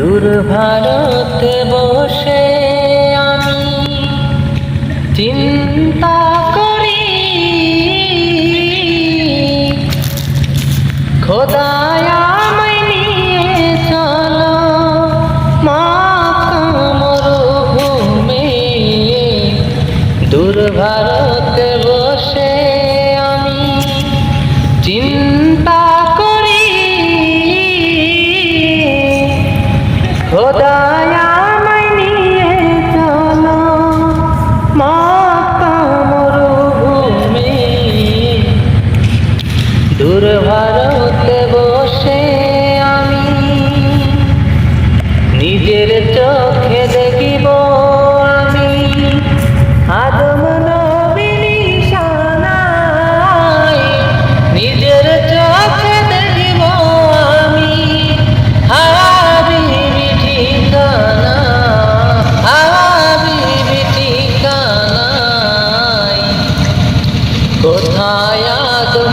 দূর বসে আমি চিন্তা করি। খোদায় আমায় নিয়ে চলো মক্কা মরুভূমে দূর দূর ভারতে বসে আমি নিজের চোখে দেখিব আমি আদম নিজের চোখে দেখিব আমি হাবিবি ঠিকানা, হাবিবি ঠিকানায়। কোথায় আদম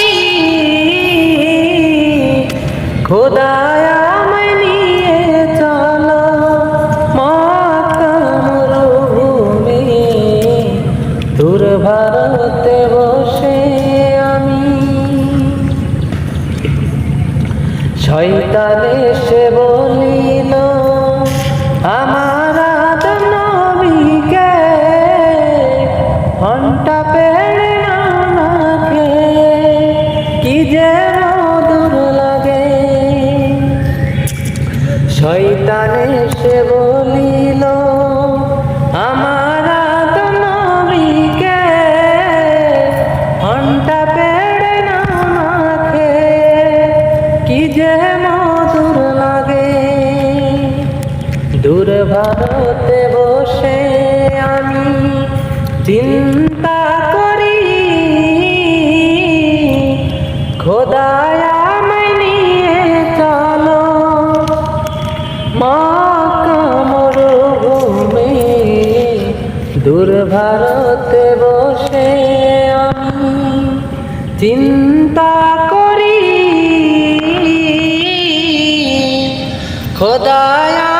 শয়তানে সে বলিল আমার নবীকে ঘণ্টা পেড়ে ভারতে বসে আমি চিন্তা করি, খোদায় নিয়ে চলো। মক্কা মরুভূমে দূর ভারতে বসে আমি চিন্তা করি, খোদায়